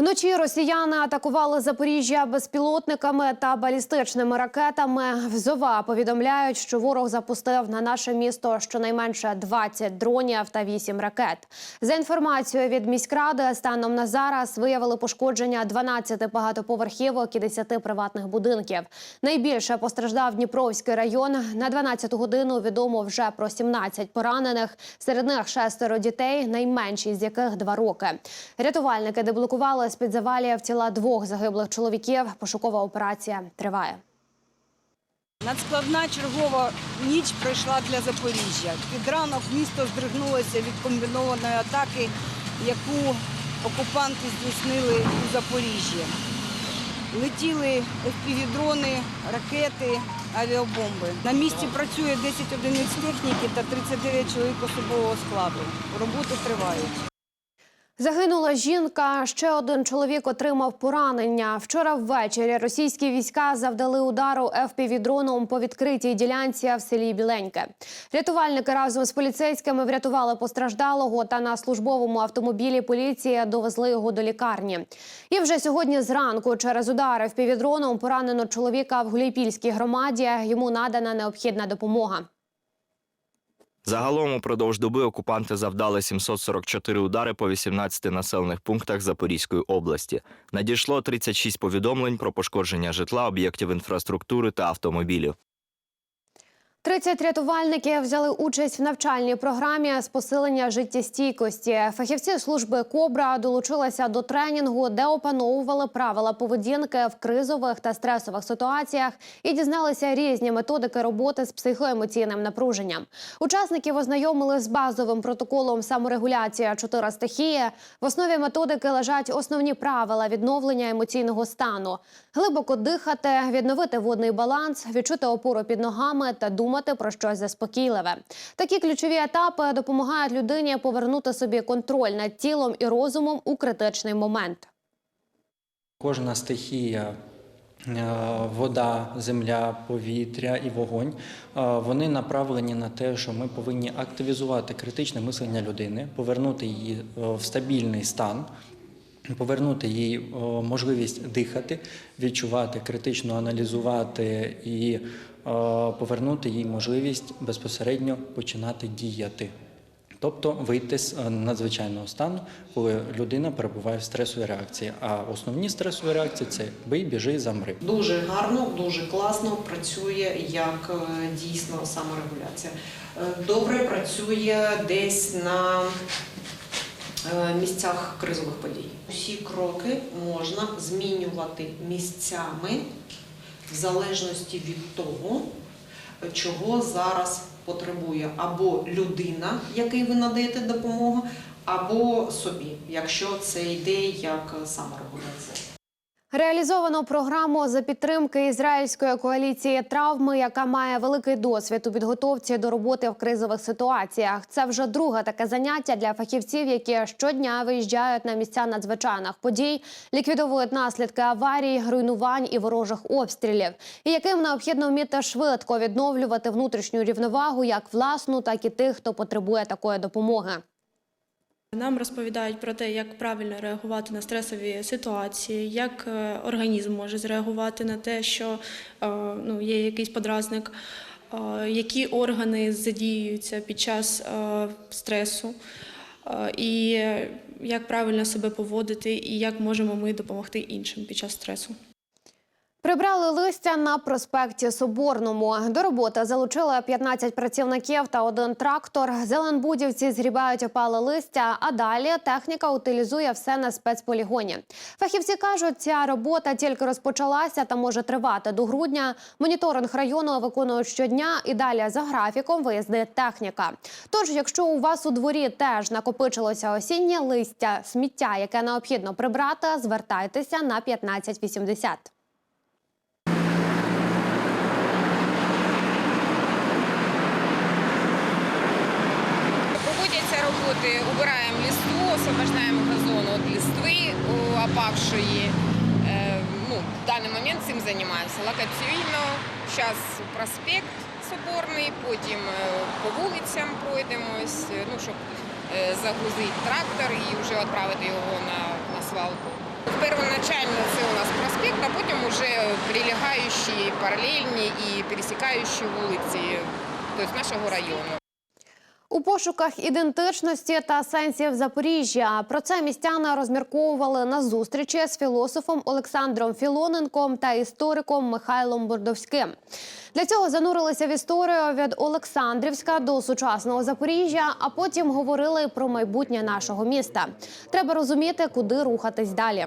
Вночі росіяни атакували Запоріжжя безпілотниками та балістичними ракетами. В Зова повідомляють, що ворог запустив на наше місто щонайменше 20 дронів та 8 ракет. За інформацією від міськради, станом на зараз виявили пошкодження 12 багатоповерхівок і 10 приватних будинків. Найбільше постраждав Дніпровський район. На 12 годину відомо вже про 17 поранених. Серед них шестеро дітей, найменші з яких два роки. Рятувальники деблокували з під завалів тіла двох загиблих чоловіків. Пошукова операція триває. Надскладна чергова ніч пройшла для Запоріжжя. Під ранок місто здригнулося від комбінованої атаки, яку окупанти здійснили у Запоріжжі. Летіли FPV-дрони, ракети, авіабомби. На місці працює 10 одиниць техніки та 39 чоловік особового складу. Роботи тривають. Загинула жінка. Ще один чоловік отримав поранення. Вчора ввечері російські війська завдали удару ФПВ-дроном по відкритій ділянці в селі Біленьке. Рятувальники разом з поліцейськими врятували постраждалого та на службовому автомобілі поліції довезли його до лікарні. І вже сьогодні зранку через удари ФПВ-дроном поранено чоловіка в Гулійпільській громаді. Йому надана необхідна допомога. Загалом упродовж доби окупанти завдали 744 удари по 18 населених пунктах Запорізької області. Надійшло 36 повідомлень про пошкодження житла, об'єктів інфраструктури та автомобілів. 30 рятувальників взяли участь в навчальній програмі з посилення життєстійкості. Фахівці служби Кобра долучилися до тренінгу, де опановували правила поведінки в кризових та стресових ситуаціях і дізналися різні методики роботи з психоемоційним напруженням. Учасників ознайомили з базовим протоколом саморегуляція чотири стихії. В основі методики лежать основні правила відновлення емоційного стану: глибоко дихати, відновити водний баланс, відчути опору під ногами та думати про щось заспокійливе. Такі ключові етапи допомагають людині повернути собі контроль над тілом і розумом у критичний момент. Кожна стихія, е, вода, земля, повітря і вогонь, е, вони направлені на те, що ми повинні активізувати критичне мислення людини, повернути її е, в стабільний стан. Повернути їй е, можливість дихати, відчувати, критично аналізувати і е, повернути їй можливість безпосередньо починати діяти. Тобто вийти з е, надзвичайного стану, коли людина перебуває в стресовій реакції. А основні стресові реакції це бий, біжи, замри. Дуже гарно, дуже класно працює як дійсно саморегуляція. Добре працює десь на місцях кризових подій. Усі кроки можна змінювати місцями в залежності від того, чого зараз потребує або людина, якій ви надаєте допомогу, або собі, якщо це йде як саморегуляція. Реалізовано програму за підтримки ізраїльської коаліції травми, яка має великий досвід у підготовці до роботи в кризових ситуаціях. Це вже друге таке заняття для фахівців, які щодня виїжджають на місця надзвичайних подій, ліквідовують наслідки аварій, руйнувань і ворожих обстрілів, і яким необхідно вміти швидко відновлювати внутрішню рівновагу, як власну, так і тих, хто потребує такої допомоги. Нам розповідають про те, як правильно реагувати на стресові ситуації, як е, організм може зреагувати на те, що е, ну, є якийсь подразник, е, які органи задіюються під час стресу, і як правильно себе поводити, і як можемо ми допомогти іншим під час стресу. Прибрали листя на проспекті Соборному. До роботи залучили 15 працівників та один трактор. Зеленбудівці згрібають опале листя, а далі техніка утилізує все на спецполігоні. Фахівці кажуть, ця робота тільки розпочалася та може тривати до грудня. Моніторинг району виконують щодня і далі за графіком виїздить техніка. Тож, якщо у вас у дворі теж накопичилося осіннє листя, сміття, яке необхідно прибрати, звертайтеся на 1580. Роботи, убираємо листву, освобождаємо газон від листви опавшої. Е, Ну, в даний момент цим займаємося локаційно, Зараз проспект Соборний, потім е, по вулицям пройдемось, е, ну, щоб е, загрузити трактор і вже відправити його на, на свалку. Первоначально це у нас проспект, а потім вже прилягаючі, паралельні і пересікаючі вулиці тобто нашого району. У пошуках ідентичності та сенсів Запоріжжя про це містяни розмірковували на зустрічі з філософом Олександром Філоненком та істориком Михайлом Бордовським. Для цього занурилися в історію від Олександрівська до сучасного Запоріжжя, а потім говорили про майбутнє нашого міста. Треба розуміти, куди рухатись далі.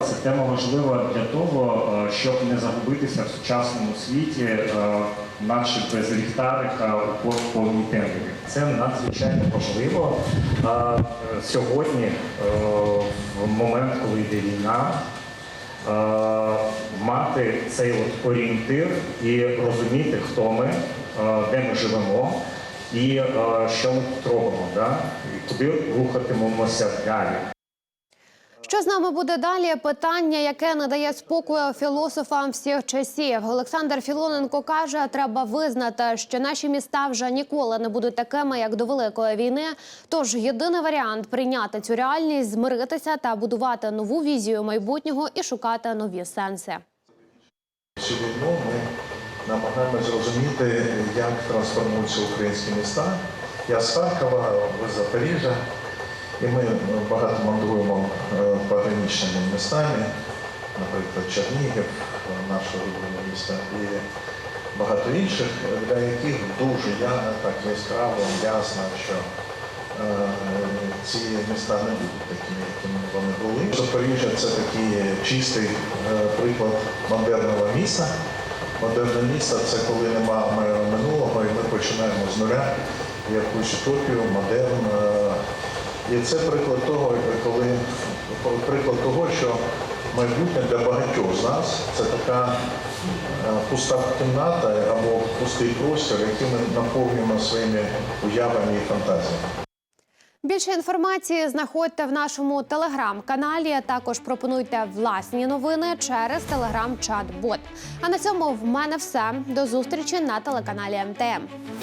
Ця тема важлива для того, е, щоб не загубитися в сучасному світі, е, наче без ліхтарика у повній темряві. Це надзвичайно важливо е, сьогодні, е, в момент, коли йде війна, е, мати цей от орієнтир і розуміти, хто ми, е, де ми живемо і е, що ми робимо, да? і куди рухатимемося далі. Що з нами буде далі? Питання, яке не дає спокою філософам всіх часів. Олександр Філоненко каже, треба визнати, що наші міста вже ніколи не будуть такими, як до великої війни. Тож єдиний варіант прийняти цю реальність, змиритися та будувати нову візію майбутнього і шукати нові сенси. Цю ми намагаємося зрозуміти, як трансформуються українські міста. Я з Харкова, ви з Запоріжжя, і ми ну, багато мандруємо е, пограничними містами, наприклад, Чернігів, е, наше улюблене місто, і багато інших, для яких дуже я, так яскраво, ясно, що е, ці міста не будуть такими, якими вони були. Запоріжжя це такий чистий приклад модерного міста. Модерне місто це коли нема минулого, і ми починаємо з нуля якусь утопію, модерн. І це приклад того, коли приклад того, що майбутнє для багатьох з нас це така е, пуста кімната або пустий простір, який ми наповнюємо своїми уявами і фантазіями. Більше інформації знаходьте в нашому телеграм-каналі. Також пропонуйте власні новини через телеграм-чат-бот. А на цьому в мене все. До зустрічі на телеканалі МТМ.